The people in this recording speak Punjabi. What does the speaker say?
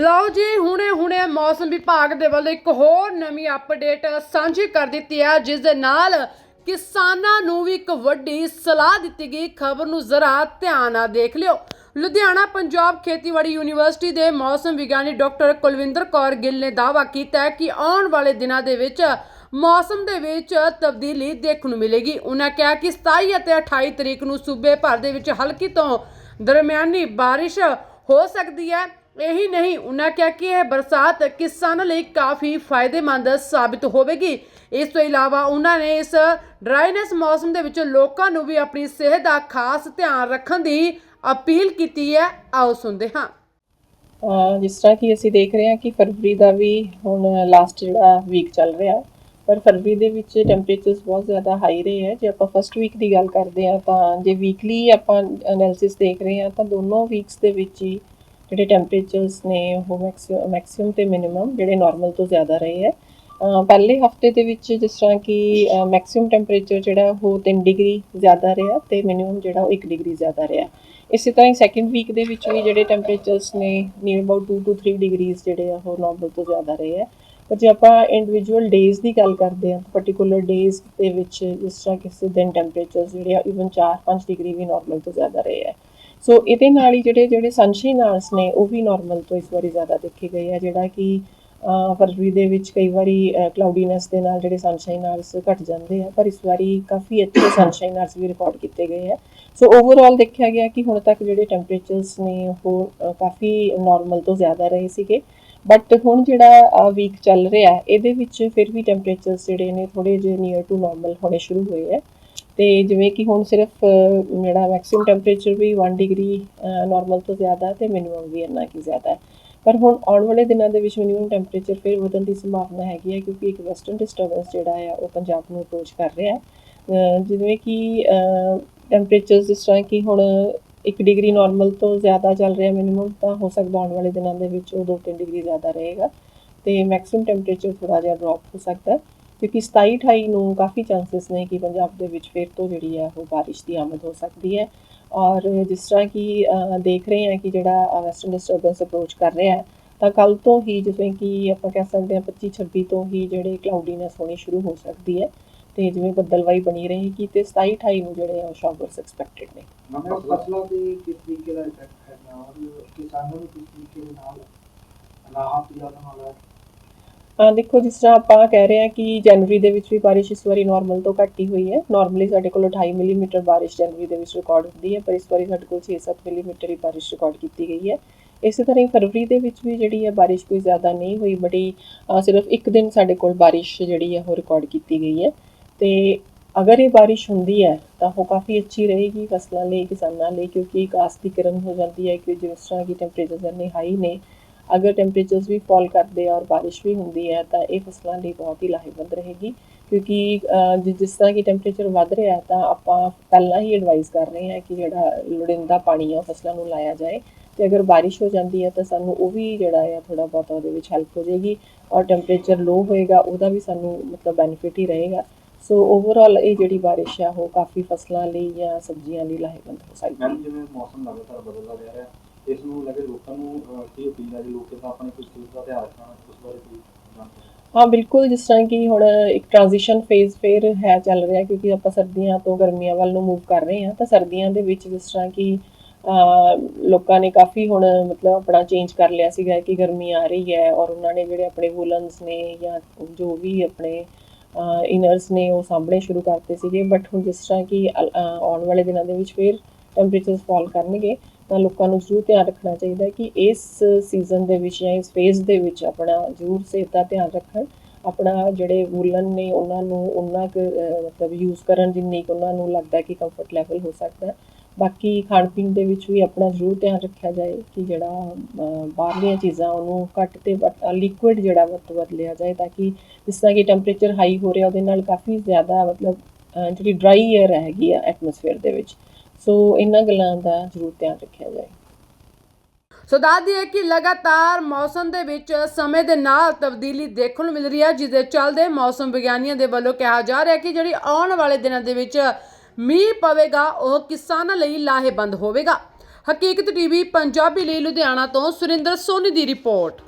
ਲਓ ਜੀ, ਹੁਣੇ ਹੁਣੇ ਮੌਸਮ ਵਿਭਾਗ ਦੇ ਵੱਲੋਂ ਇੱਕ ਹੋਰ ਨਵੀਂ ਅਪਡੇਟ ਸਾਂਝੀ ਕਰ ਦਿੱਤੀ ਹੈ, ਜਿਸ ਦੇ ਨਾਲ ਕਿਸਾਨਾਂ ਨੂੰ ਵੀ ਇੱਕ ਵੱਡੀ ਸਲਾਹ ਦਿੱਤੀ ਗਈ। ਖਬਰ ਨੂੰ ਜ਼ਰਾ ਧਿਆਨ ਨਾਲ ਦੇਖ ਲਿਓ। ਲੁਧਿਆਣਾ ਪੰਜਾਬ ਖੇਤੀਬਾੜੀ ਯੂਨੀਵਰਸਿਟੀ ਦੇ ਮੌਸਮ ਵਿਗਿਆਨੀ ਡਾਕਟਰ ਕੁਲਵਿੰਦਰ ਕੌਰ ਗਿੱਲ ਨੇ ਦਾਅਵਾ ਕੀਤਾ ਹੈ ਕਿ ਆਉਣ ਵਾਲੇ ਦਿਨਾਂ ਦੇ ਵਿੱਚ ਮੌਸਮ ਦੇ ਵਿੱਚ ਤਬਦੀਲੀ ਦੇਖਣ ਨੂੰ ਮਿਲੇਗੀ। ਉਹਨਾਂ ਕਿਹਾ ਕਿ 27 ਅਤੇ 28 ਤਰੀਕ ਨੂੰ ਸੂਬੇ ਭਰ ਦੇ ਵਿੱਚ ਹਲਕੀ ਤੋਂ ਦਰਮਿਆਨੀ ਬਾਰਿਸ਼ ਹੋ ਸਕਦੀ ਹੈ। ਇਹੀ ਨਹੀਂ ਉਹਨਾਂ ਕਿਹਾ ਕਿ ਇਹ ਬਰਸਾਤ ਕਿਸਾਨਾਂ ਲਈ ਕਾਫੀ ਫਾਇਦੇਮੰਦ ਸਾਬਿਤ ਹੋਵੇਗੀ। ਇਸ ਤੋਂ ਇਲਾਵਾ ਉਹਨਾਂ ਨੇ ਇਸ ਡਰਾਈਨੈਸ ਮੌਸਮ ਦੇ ਵਿੱਚ ਲੋਕਾਂ ਨੂੰ ਵੀ ਆਪਣੀ ਸਿਹਤ ਦਾ ਖਾਸ ਧਿਆਨ ਰੱਖਣ ਦੀ ਅਪੀਲ ਕੀਤੀ ਹੈ। ਆਓ ਸੁਣਦੇ ਹਾਂ। ਜਿਸ ਤਰ੍ਹਾਂ ਕਿ ਅਸੀਂ ਦੇਖ ਰਹੇ ਹਾਂ ਕਿ ਫਰਵਰੀ ਦਾ ਵੀ ਹੁਣ ਲਾਸਟ ਜਿਹੜਾ ਵੀਕ ਚੱਲ ਰਿਹਾ, ਪਰ ਫਰਵਰੀ ਦੇ ਵਿੱਚ ਟੈਂਪਰੇਚਰਸ ਬਹੁਤ ਜ਼ਿਆਦਾ ਹਾਈ ਰਹੇ ਹੈ। ਜੇ ਆਪਾਂ ਫਸਟ ਵੀਕ ਦੀ ਗੱਲ ਕਰਦੇ ਹਾਂ ਤਾਂ ਜੇ ਵੀਕਲੀ ਆਪਾਂ ਐਨਾਲਿਸਿਸ ਦੇਖ ਰਹੇ ਹਾਂ ਤਾਂ ਦੋਨੋਂ ਵੀਕਸ ਦੇ ਵਿੱਚ ਹੀ ਜਿਹੜੇ ਟੈਂਪਰੇਚਰਸ ਨੇ ਉਹ ਮੈਕਸਿਮਮ ਤੇ ਮਿਨੀਮਮ ਜਿਹੜੇ ਨਾਰਮਲ ਤੋਂ ਜ਼ਿਆਦਾ ਰਹੇ ਹੈ। ਪਹਿਲੇ ਹਫ਼ਤੇ ਦੇ ਵਿੱਚ ਜਿਸ ਤਰ੍ਹਾਂ ਕਿ ਮੈਕਸਿਮਮ ਟੈਂਪਰੇਚਰ ਜਿਹੜਾ ਉਹ 3 ਡਿਗਰੀ ਜ਼ਿਆਦਾ ਰਿਹਾ ਤੇ ਮਿਨੀਮਮ ਜਿਹੜਾ ਉਹ 1 ਡਿਗਰੀ ਜ਼ਿਆਦਾ ਰਿਹਾ। ਇਸੇ ਤਰ੍ਹਾਂ ਹੀ ਸੈਕਿੰਡ ਵੀਕ ਦੇ ਵਿੱਚ ਵੀ ਜਿਹੜੇ ਟੈਂਪਰੇਚਰਸ ਨੇ ਨੀਅਰ ਅਬਾਊਟ 2 ਟੂ 3 ਡਿਗਰੀਜ਼ ਜਿਹੜੇ ਆ ਉਹ ਨਾਰਮਲ ਤੋਂ ਜ਼ਿਆਦਾ ਰਹੇ ਹੈ। ਪਰ ਜੇ ਆਪਾਂ ਇੰਡੀਵਿਜੂਅਲ ਡੇਜ਼ ਦੀ ਗੱਲ ਕਰਦੇ ਹਾਂ ਪਾਰਟਿਕੂਲਰ ਡੇਜ਼ ਦੇ ਵਿੱਚ ਜਿਸ ਤਰ੍ਹਾਂ ਕਿਸੇ ਦਿਨ ਟੈਂਪਰੇਚਰਸ ਜਿਹੜੇ ਆ ਇਵਨ 4-5 ਡਿਗਰੀ ਵੀ ਨਾਰਮਲ ਤੋਂ ਜ਼ਿਆਦਾ ਰਹੇ ਹੈ। ਸੋ ਇਹਦੇ ਨਾਲ ਹੀ ਜਿਹੜੇ ਜਿਹੜੇ ਸਨਸ਼ਾਈਨ ਆਵਰਸ ਨੇ, ਉਹ ਵੀ ਨਾਰਮਲ ਤੋਂ ਇਸ ਵਾਰੀ ਜ਼ਿਆਦਾ ਦੇਖੇ ਗਏ ਆ, ਜਿਹੜਾ ਕਿ ਫਰਵਰੀ ਦੇ ਵਿੱਚ ਕਈ ਵਾਰੀ ਕਲਾਉਡੀਨੈਸ ਦੇ ਨਾਲ ਜਿਹੜੇ ਸਨਸ਼ਾਈਨ ਆਵਰਸ ਘਟ ਜਾਂਦੇ ਆ, ਪਰ ਇਸ ਵਾਰੀ ਕਾਫੀ ਅੱਛੇ ਸਨਸ਼ਾਈਨ ਆਵਰਸ ਵੀ ਰਿਕਾਰਡ ਕੀਤੇ ਗਏ ਆ। ਸੋ ਓਵਰਆਲ ਦੇਖਿਆ ਗਿਆ ਕਿ ਹੁਣ ਤੱਕ ਜਿਹੜੇ ਟੈਂਪਰੇਚਰਸ ਨੇ, ਉਹ ਕਾਫੀ ਨਾਰਮਲ ਤੋਂ ਜ਼ਿਆਦਾ ਰਹੇ ਸੀਗੇ। ਬਟ ਹੁਣ ਜਿਹੜਾ ਵੀਕ ਚੱਲ ਰਿਹਾ, ਇਹਦੇ ਵਿੱਚ ਫਿਰ ਵੀ ਟੈਂਪਰੇਚਰਸ ਜਿਹੜੇ ਨੇ ਥੋੜੇ ਜਿਹੇ ਨੀਅਰ ਟੂ ਨਾਰਮਲ ਹੋਣੇ ਸ਼ੁਰੂ ਹੋਏ ਹੈ ਤੇ ਜਿਵੇਂ ਕਿ ਹੁਣ ਸਿਰਫ ਅਹ, ਜਿਹੜਾ ਮੈਕਸਿਮਮ ਟੈਂਪਰੇਚਰ ਵੀ 1 ਡਿਗਰੀ ਨਾਰਮਲ ਤੋਂ ਜ਼ਿਆਦਾ ਤੇ ਮਿਨੀਮਮ ਵੀ ਇੰਨਾ ਕੀ ਜ਼ਿਆਦਾ ਹੈ। ਪਰ ਹੁਣ ਆਉਣ ਵਾਲੇ ਦਿਨਾਂ ਦੇ ਵਿੱਚ ਮਿਨੀਮਮ ਟੈਂਪਰੇਚਰ ਫਿਰ ਵਧਣ ਦੀ ਸੰਭਾਵਨਾ ਹੈਗੀ ਹੈ ਕਿਉਂਕਿ ਇੱਕ ਵੈਸਟਰਨ ਡਿਸਟਰਬੈਂਸ ਜਿਹੜਾ ਹੈ ਉਹ ਪੰਜਾਬ ਨੂੰ ਅਪਰੋਚ ਕਰ ਰਿਹਾ ਹੈ। ਜਿਵੇਂ ਕਿ ਟੈਂਪਰੇਚਰਸ ਜਿਸ ਤਰ੍ਹਾਂ ਕਿ ਹੁਣ 1 ਡਿਗਰੀ ਨਾਰਮਲ ਤੋਂ ਜ਼ਿਆਦਾ ਚੱਲ ਰਿਹਾ ਮਿਨੀਮਮ ਤਾਂ ਹੋ ਸਕਦਾ ਆਉਣ ਵਾਲੇ ਦਿਨਾਂ ਦੇ ਵਿੱਚ ਉਹ 2-3 ਡਿਗਰੀ ਜ਼ਿਆਦਾ ਰਹੇਗਾ ਤੇ ਮੈਕਸਿਮਮ ਟੈਂਪਰੇਚਰ ਥੋੜਾ ਜਿਹਾ ਡ੍ਰੌਪ ਹੋ ਸਕਦਾ ਕਿਉਂਕਿ 27 28 ਨੂੰ ਕਾਫੀ ਚਾਂਸਸ ਨੇ ਕਿ ਪੰਜਾਬ ਦੇ ਵਿੱਚ ਫਿਰ ਤੋਂ ਜਿਹੜੀ ਹੈ ਉਹ ਬਾਰਿਸ਼ ਦੀ ਆਮਦ ਹੋ ਸਕਦੀ ਹੈ। ਔਰ ਜਿਸ ਤਰ੍ਹਾਂ ਕਿ ਦੇਖ ਰਹੇ ਹਾਂ ਕਿ ਜਿਹੜਾ ਵੈਸਟਰਨ ਡਿਸਟਰਬੈਂਸ ਅਪਰੋਚ ਕਰ ਰਿਹਾ ਹੈ, ਤਾਂ ਕੱਲ ਤੋਂ ਹੀ ਜਿਵੇਂ ਕਿ ਆਪਾਂ ਕਹਿ ਸਕਦੇ ਹਾਂ 25 26 ਤੋਂ ਹੀ ਜਿਹੜੇ ਕਲਾਉਡੀਨੈਸ ਹੋਣੀ ਸ਼ੁਰੂ ਹੋ ਸਕਦੀ ਹੈ ਤੇ ਜਿਵੇਂ ਬੱਦਲਵਾਈ ਬਣੀ ਰਹੇਗੀ ਤੇ 27 28 ਨੂੰ ਜਿਹੜੇ ਆ ਸ਼ਾਵਰਸ ਐਕਸਪੈਕਟਡ ਨੇ। ਮਤਲਬ ਫਸਲਾਂ ਦੀ ਕਿਸ ਤਰੀਕੇ ਦਾ ਇਫੈਕਟ ਹੈ ਔਰ ਕਿਸਾਨਾਂ ਨੂੰ ਕਿਸ ਤਰੀਕੇ ਦੇ ਨਾਲ ਰਾਹਤ ਜਾਂ ਨਾਲ ਦੇਖੋ, ਜਿਸ ਤਰ੍ਹਾਂ ਆਪਾਂ ਕਹਿ ਰਹੇ ਹਾਂ ਕਿ ਜਨਵਰੀ ਦੇ ਵਿੱਚ ਵੀ ਬਾਰਿਸ਼ ਇਸ ਵਾਰੀ ਨਾਰਮਲ ਤੋਂ ਘੱਟ ਹੀ ਹੋਈ ਹੈ। ਨਾਰਮਲੀ ਸਾਡੇ ਕੋਲ 28 ਮਿਲੀਮੀਟਰ ਬਾਰਿਸ਼ ਜਨਵਰੀ ਦੇ ਵਿੱਚ ਰਿਕਾਰਡ ਹੁੰਦੀ ਹੈ, ਪਰ ਇਸ ਵਾਰੀ ਸਾਡੇ ਕੋਲ 6-7 ਮਿਲੀਮੀਟਰ ਹੀ ਬਾਰਿਸ਼ ਰਿਕਾਰਡ ਕੀਤੀ ਗਈ ਹੈ। ਇਸੇ ਤਰ੍ਹਾਂ ਹੀ ਫਰਵਰੀ ਦੇ ਵਿੱਚ ਵੀ ਜਿਹੜੀ ਹੈ ਬਾਰਿਸ਼ ਕੋਈ ਜ਼ਿਆਦਾ ਨਹੀਂ ਹੋਈ ਬੜੀ ਸਿਰਫ ਇੱਕ ਦਿਨ ਸਾਡੇ ਕੋਲ ਬਾਰਿਸ਼ ਜਿਹੜੀ ਹੈ ਉਹ ਰਿਕਾਰਡ ਕੀਤੀ ਗਈ ਹੈ। ਤੇ ਅਗਰ ਇਹ ਬਾਰਿਸ਼ ਹੁੰਦੀ ਹੈ, ਤਾਂ ਉਹ ਕਾਫੀ ਅੱਛੀ ਰਹੇਗੀ ਫਸਲਾਂ ਲਈ, ਕਿਸਾਨਾਂ ਲਈ, ਕਿਉਂਕਿ ਕਾਸਤੀਕਰਨ ਹੋ ਜਾਂਦੀ ਹੈ ਕਿ ਜਿਸ ਤਰ੍ਹਾਂ ਕਿ ਟੈਂਪਰੇਚਰ ਇੰਨੇ ਹਾਈ ਨੇ ਅਗਰ ਟੈਂਪਰੇਚਰਸ ਵੀ ਫਾਲ ਕਰਦੇ ਆ ਔਰ ਬਾਰਿਸ਼ ਵੀ ਹੁੰਦੀ ਹੈ ਤਾਂ ਇਹ ਫਸਲਾਂ ਲਈ ਬਹੁਤ ਹੀ ਲਾਹੇਵੰਦ ਰਹੇਗੀ। ਕਿਉਂਕਿ ਅਹ, ਜਿਸ ਤਰ੍ਹਾਂ ਕਿ ਟੈਂਪਰੇਚਰ ਵੱਧ ਰਿਹਾ ਹੈ ਤਾਂ ਆਪਾਂ ਪਹਿਲਾਂ ਹੀ ਐਡਵਾਈਸ ਕਰ ਰਹੇ ਹਾਂ ਕਿ ਜਿਹੜਾ ਲੋੜੀਂਦਾ ਪਾਣੀ ਆ ਉਹ ਫਸਲਾਂ ਨੂੰ ਲਾਇਆ ਜਾਏ। ਤੇ ਅਗਰ ਬਾਰਿਸ਼ ਹੋ ਜਾਂਦੀ ਹੈ ਤਾਂ ਸਾਨੂੰ ਉਹ ਵੀ ਜਿਹੜਾ ਹੈ ਥੋੜਾ ਬਹੁਤ ਉਹਦੇ ਵਿੱਚ ਹੈਲਪ ਹੋ ਜਾਏਗੀ ਔਰ ਟੈਂਪਰੇਚਰ ਲੋ ਹੋਏਗਾ ਉਹਦਾ ਵੀ ਸਾਨੂੰ ਮਤਲਬ ਬੈਨੀਫਿਟ ਹੀ ਰਹੇਗਾ। ਸੋ ਓਵਰਆਲ ਇਹ ਜਿਹੜੀ ਬਾਰਿਸ਼ ਆ ਉਹ ਕਾਫੀ ਫਸਲਾਂ ਲਈ ਜਾਂ ਸਬਜ਼ੀਆਂ ਲਈ ਲਾਹੇਵੰਦ ਹੋ ਸਕਦੀ ਹੈ। ਜਿਵੇਂ ਮੌਸਮ ਲਗਾਤਾਰ ਬਦਲਦਾ ਰਿਹਾ ਹੈ ਇਸ ਨੂੰ ਲੈ ਕੇ ਲੋਕਾਂ ਨੂੰ ਅਹ, ਕੀ ਅਪੀਲ ਹੈ ਜੀ? ਲੋਕ ਤਾਂ ਆਪਣੇ ਕੁਝ ਚੀਜ਼ ਦਾ ਧਿਆਨ ਰੱਖਣ ਉਸ ਬਾਰੇ ਕੋਈ ਜਾਣਕਾਰੀ? ਹਾਂ ਬਿਲਕੁਲ ਜਿਸ ਤਰ੍ਹਾਂ ਕਿ ਹੁਣ ਇੱਕ ਟ੍ਰਾਂਜੀਸ਼ਨ ਫੇਜ਼ ਫੇਰ ਹੈ ਚੱਲ ਰਿਹਾ ਕਿਉਂਕਿ ਆਪਾਂ ਸਰਦੀਆਂ ਤੋਂ ਗਰਮੀਆਂ ਵੱਲ ਨੂੰ ਮੂਵ ਕਰ ਰਹੇ ਹਾਂ ਤਾਂ ਸਰਦੀਆਂ ਦੇ ਵਿੱਚ ਜਿਸ ਤਰ੍ਹਾਂ ਕਿ ਅਹ, ਲੋਕਾਂ ਨੇ ਕਾਫੀ ਹੁਣ ਮਤਲਬ ਆਪਣਾ ਚੇਂਜ ਕਰ ਲਿਆ ਸੀਗਾ ਕਿ ਗਰਮੀ ਆ ਰਹੀ ਹੈ ਔਰ ਉਹਨਾਂ ਨੇ ਜਿਹੜੇ ਆਪਣੇ ਵੂਲਨਸ ਨੇ ਜਾਂ ਜੋ ਵੀ ਆਪਣੇ ਇਨਰਸ ਨੇ ਉਹ ਸਾਂਭਣੇ ਸ਼ੁਰੂ ਕਰਤੇ ਸੀਗੇ ਬਟ ਹੁਣ ਜਿਸ ਤਰ੍ਹਾਂ ਕਿ ਅਲ- ਅਹ, ਆਉਣ ਵਾਲੇ ਦਿਨਾਂ ਦੇ ਵਿੱਚ ਫੇਰ ਟੈਂਪਰੇਚਰਸ ਫਾਲ ਕਰਨਗੇ ਤਾਂ ਲੋਕਾਂ ਨੂੰ ਜ਼ਰੂਰ ਧਿਆਨ ਰੱਖਣਾ ਚਾਹੀਦਾ ਹੈ ਕਿ ਇਸ ਸੀਜ਼ਨ ਦੇ ਵਿੱਚ ਜਾਂ ਇਸ ਫੇਜ਼ ਦੇ ਵਿੱਚ ਆਪਣਾ ਜ਼ਰੂਰ ਸਿਹਤ ਦਾ ਧਿਆਨ ਰੱਖਣ, ਆਪਣਾ ਜਿਹੜੇ ਵੂਲਨ ਨੇ ਉਹਨਾਂ ਨੂੰ, ਉਹਨਾਂ ਕੁ ਮਤਲਬ ਯੂਜ਼ ਕਰਨ ਜਿੰਨੀ ਕੁ ਉਹਨਾਂ ਨੂੰ ਲੱਗਦਾ ਕਿ ਕੰਫਰਟ ਲੈਵਲ ਹੋ ਸਕਦਾ ਬਾਕੀ ਖਾਣ ਪੀਣ ਦੇ ਵਿੱਚ ਵੀ ਆਪਣਾ ਜ਼ਰੂਰ ਧਿਆਨ ਰੱਖਿਆ ਜਾਏ ਕਿ ਜਿਹੜਾ ਬਾਹਰਲੀਆਂ ਚੀਜ਼ਾਂ ਉਹਨੂੰ ਘੱਟ ਤੇ ਲਿਕੁਇਡ ਜਿਹੜਾ ਵੱਧ ਤੋਂ ਵੱਧ ਲਿਆ ਜਾਏ ਤਾਂ ਕਿ ਜਿਸ ਤਰ੍ਹਾਂ ਕਿ ਟੈਂਪਰੇਚਰ ਹਾਈ ਹੋ ਰਿਹਾ, ਉਹਦੇ ਨਾਲ ਕਾਫੀ ਜ਼ਿਆਦਾ ਮਤਲਬ ਜਿਹੜੀ ਡਰਾਈ 에ਅਰ ਹੈਗੀ ਆ ਐਟਮੋਸਫੇਅਰ ਦੇ ਵਿੱਚ, ਸੋ ਇਹਨਾਂ ਗੱਲਾਂ ਦਾ ਜ਼ਰੂਰ ਧਿਆਨ ਰੱਖਿਆ ਜਾਏ। ਸੋ ਦੱਸ ਦਈਏ ਕਿ ਲਗਾਤਾਰ ਮੌਸਮ ਦੇ ਵਿੱਚ ਸਮੇਂ ਦੇ ਨਾਲ ਤਬਦੀਲੀ ਦੇਖਣ ਨੂੰ ਮਿਲ ਰਹੀ ਹੈ ਜਿਸ ਦੇ ਚੱਲਦੇ ਮੌਸਮ ਵਿਗਿਆਨੀਆਂ ਦੇ ਵੱਲੋਂ ਕਿਹਾ ਜਾ ਰਿਹਾ ਹੈ ਕਿ ਜਿਹੜੀ ਆਉਣ ਵਾਲੇ ਦਿਨਾਂ ਦੇ ਵਿੱਚ ਮੀਂਹ ਪਵੇਗਾ, ਉਹ ਕਿਸਾਨਾਂ ਲਈ ਲਾਹੇਬੰਦ ਹੋਵੇਗਾ। ਹਕੀਕਤ ਟੀਵੀ, ਪੰਜਾਬੀ ਲਈ ਲੁਧਿਆਣਾ ਤੋਂ ਸੁਰਿੰਦਰ ਸੋਨੀ ਦੀ ਰਿਪੋਰਟ।